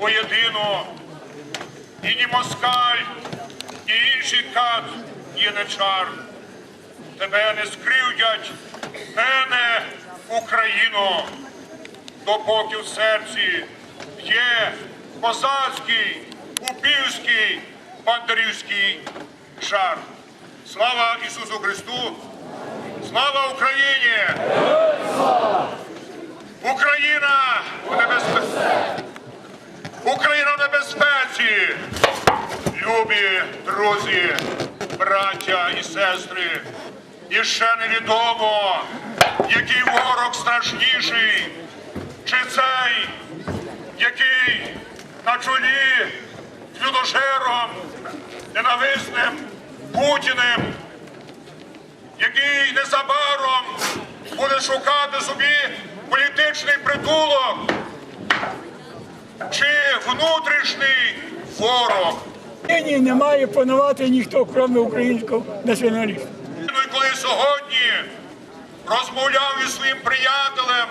воєдино. І ні москаль, ні інший кат є не чар. Тебе не скривдять, мене, Україно, допоки в серці є козацький, упівський, бандерівський жар. Слава Ісусу Христу! Слава Україні! Україна у небезпеці! Україна в небезпеці! Любі друзі, браття і сестри, і ще невідомо, який ворог страшніший, чи цей, який на чолі з людожером, ненависним Путіним, який незабаром буде шукати собі політичний притулок, чи внутрішній ворог. Нині не має панувати ніхто, крім українського націоналіста. Ну і коли сьогодні розмовляв із своїм приятелем,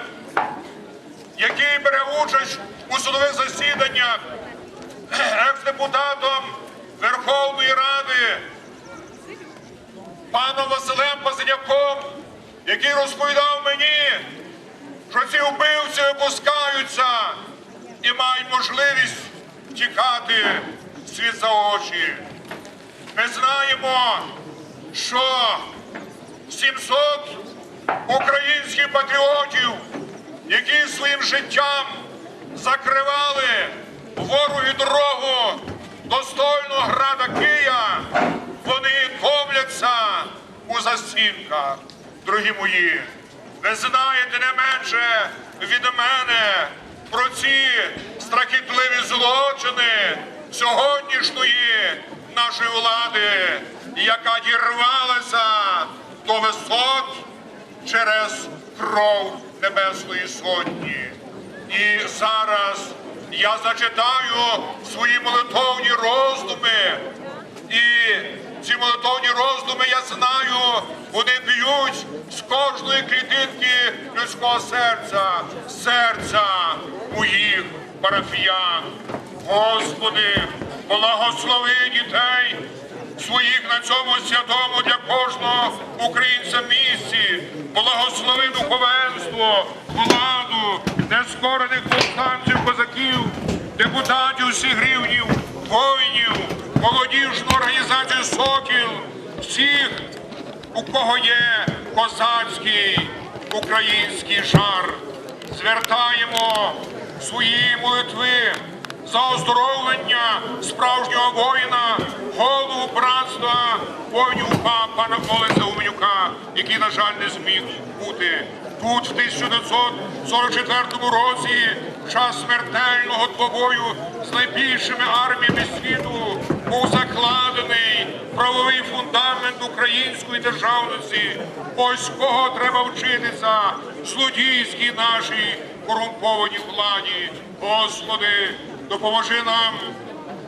який бере участь у судових засіданнях, екс-депутатом Верховної Ради, паном Василем Пазиняком, який розповідав мені, що ці вбивці випускаються і мають можливість тікати світ за очі. Ми знаємо, що 700 українських патріотів, які своїм життям закривали ворогу дорогу достойного града Кия, вони томляться у застінках. Дорогі мої, ви знаєте не менше від мене про ці страхітливі злочини сьогоднішньої нашої влади, яка дірвалася до висот через кров Небесної Сотні. І зараз я зачитаю свої молитовні роздуми. І ці молитовні роздуми, я знаю, вони б'ють з кожної клітинки людського серця, серця моїх парафіян. Господи, благослови дітей своїх на цьому святому для кожного українця місці, благослови духовенство, владу, нескорених повстанців, козаків, депутатів всіх рівнів, воїнів, молодіжну організацію Сокіл, всіх, у кого є козацький український жар. Звертаємо свої молитви за оздоровлення справжнього воїна, голову братства воїнів УПА пана Олеся Уменюка, який, на жаль, не зміг бути тут в 1944 році, в час смертельного двобою з найбільшими арміями світу, був закладений правовий фундамент української державності. Ось кого треба вчитися злодійській нашій корумпованій владі. Господи, допоможи нам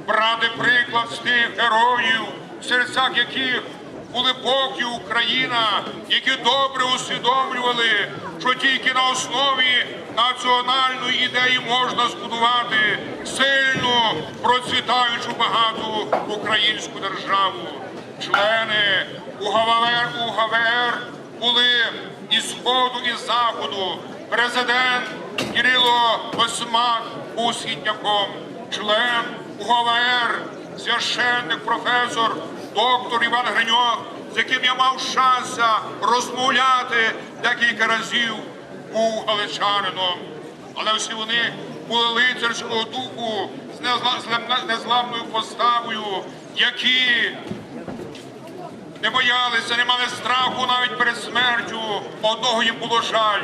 брати приклад з тих героїв, в серцях яких були Бог і Україна, які добре усвідомлювали, що тільки на основі національної ідеї можна збудувати сильну, процвітаючу багату українську державу. Члени УГВР, УГВР були із сходу і заходу. Президент Кирило Осмак був східняком, член УГВР, священник, професор, доктор Іван Гриньок, з яким я мав щастя розмовляти декілька разів, був галичанином. Але всі вони були лицарського духу з незла- незламною поставою, які не боялися, не мали страху навіть перед смертю. Одного їм було жаль,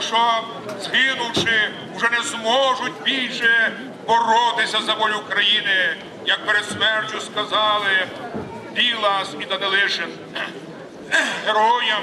що згинувши, вже не зможуть більше боротися за волю України, як перед смертю сказали Білас і Данилишин. Героям,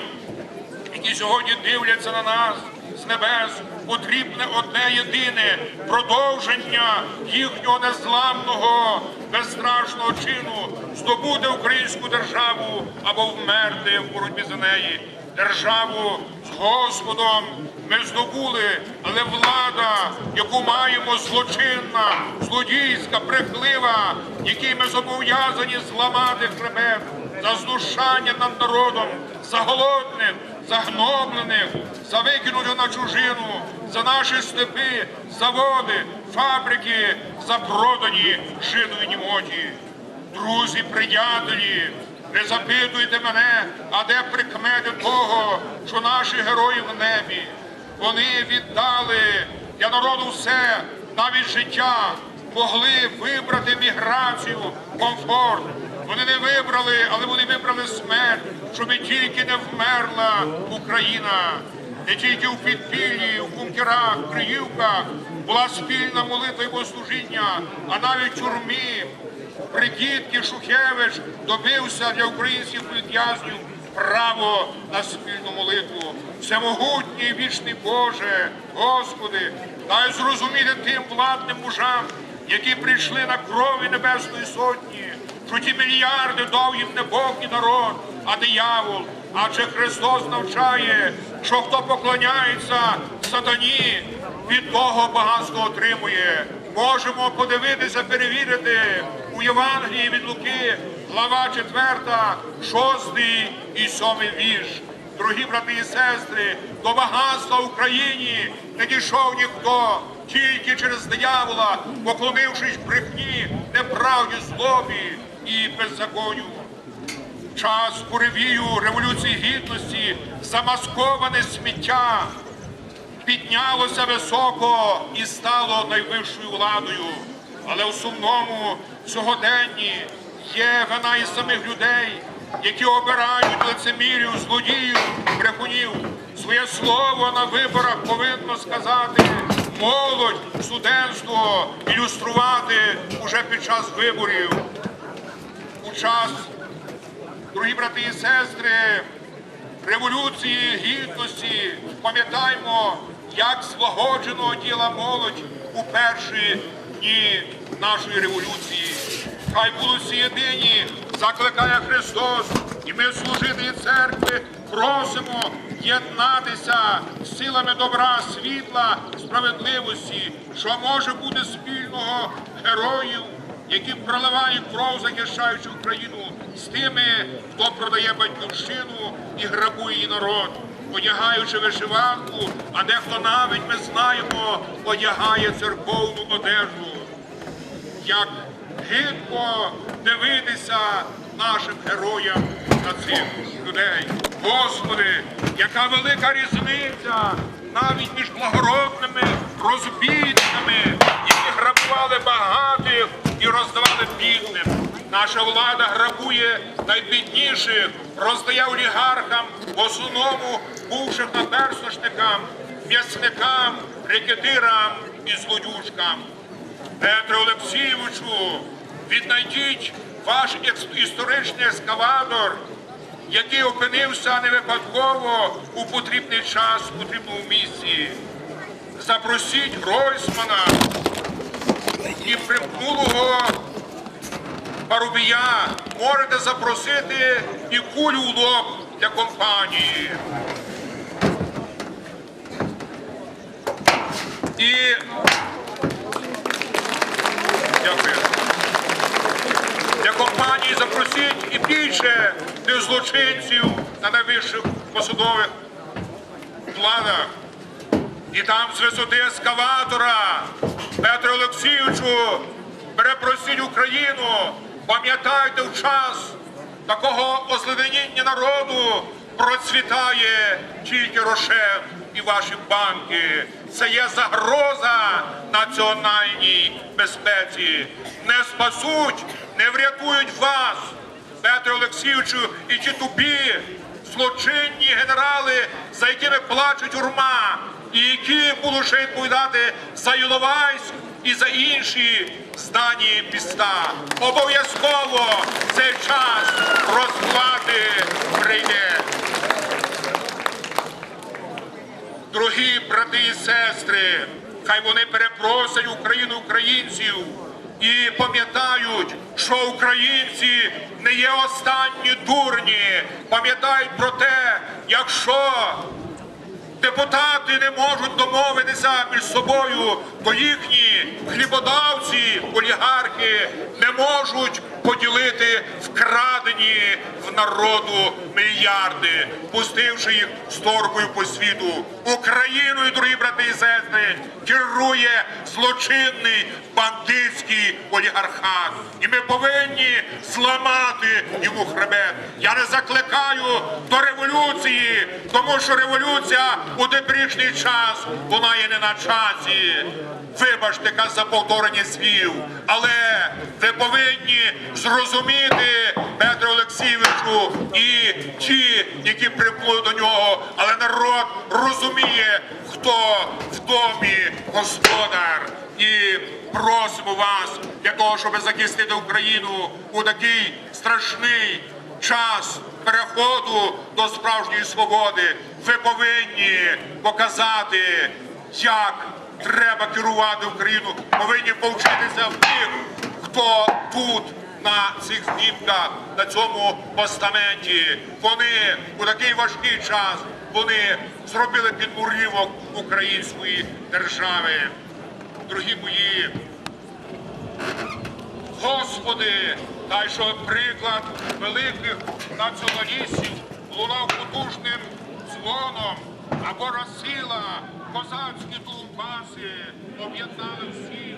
які сьогодні дивляться на нас, з небес потрібне одне єдине продовження їхнього незламного, безстрашного чину здобути українську державу або вмерти в боротьбі за неї. Державу з Господом ми здобули, але влада, яку маємо злочинна, злодійська, брехлива, якій ми зобов'язані зламати хребет за знущання над народом, за голодних, загноблених, за викинути на чужину, за наші степи, заводи, фабрики, за продані жидові німоті. Друзі, приятелі, не запитуйте мене, а де прикмети того, що наші герої в небі. Вони віддали для народу все, навіть життя, могли вибрати міграцію, комфорт. Вони не вибрали, але вони вибрали смерть, щоб тільки не вмерла Україна. Не тільки у підпіллі, у бункерах, в Криївках була спільна молитва і богослужіння, а навіть в тюрмі Прикидки Шухевич добився для українських політв'язнів право на спільну молитву. Всемогутній вічний Боже, Господи, дай зрозуміти тим владним мужам, які прийшли на крові Небесної Сотні, що ті мільярди дав їм не Бог і народ, а диявол. Адже Христос навчає, що хто поклоняється сатані, від того багатство отримує. Можемо подивитися, перевірити у Євангелії від Луки, глава 4, 6 і 7 вірш. Дорогі брати і сестри, до багатства Україні не дійшов ніхто, тільки через диявола, поклонившись брехні, неправді, злобі і беззаконню час буревію революції гідності, замасковане сміття піднялося високо і стало найвищою владою. Але у сумному сьогоденні є вина і самих людей, які обирають лицемірів, злодіїв, брехунів. Своє слово на виборах повинно сказати молодь, студентство, ілюструвати уже під час виборів. У час Дорогі брати і сестри, революції гідності, пам'ятаймо, як злагоджено діла молодь у перші дні нашої революції. Хай будуть єдині, закликає Христос, і ми, служителі церкви, просимо єднатися з силами добра, світла, справедливості, що може бути спільного героїв які проливають кров, захищаючи Україну, з тими, хто продає батьківщину і грабує її народ, одягаючи вишиванку, а дехто навіть ми знаємо, одягає церковну одежу. Як гидко дивитися нашим героям на цих людей. Господи, яка велика різниця навіть між благородними розбійниками, які грабували багатих і роздавали бідним. Наша влада грабує найбідніших, роздає олігархам, в основному бувшим наперсошникам, м'ясникам, рекетирам і злодюжкам. Петре Олексійовичу, віднайдіть ваш історичний ескаватор, який опинився не випадково у потрібний час, у потрібному місці. Запросіть Гройсмана і примкнулого Парубія можете запросити і кулю в лоб для компанії. І дякую. Для компанії запросіть і більше тих злочинців на найвищих посадових планах. І там з висоти ескаватора Петро Олексійовичу перепросіть Україну. Пам'ятайте в час такого озеленіння народу процвітає тільки Рошен і ваші банки. Це є загроза національній безпеці. Не спасуть, не врятують вас, Петро Олексійовичу, і ті тупі злочинні генерали, за якими плачуть юрма, і які будуть ще відповідати за Іловайськ і за інші здані міста. Обов'язково цей час розплати прийде. Дорогі брати і сестри, хай вони перепросять Україну українців і пам'ятають, що українці не є останні дурні. Пам'ятають про те, якщо депутати не можуть домовитися між собою, то їхні хлібодавці, олігархи не можуть поділити вкрадені в народу мільярди, пустивши їх з торгою по світу. Україною, дорогі брати і сестри, керує злочинний бандитський олігархат. І ми повинні зламати йому хребет. Я не закликаю до революції, тому що революція у теперішній час вона є не на часі. Вибачте, за повторення слів, але ви повинні зрозуміти, Петре Олексійовичу, і ті, які приплили до нього, але народ розуміє, хто в домі господар. І просимо вас для того, щоб захистити Україну у такий страшний час переходу до справжньої свободи. Ви повинні показати, як треба керувати Україну. Повинні повчитися в тих, хто тут. На цих знімках, на цьому постаменті, вони у такий важкий час вони зробили підмурівок української держави. Дорогі мої, Господи, дай що приклад великих націоналістів лунав потужним дзвоном, а Божа сила, козацькі тулпаси об'єднали всіх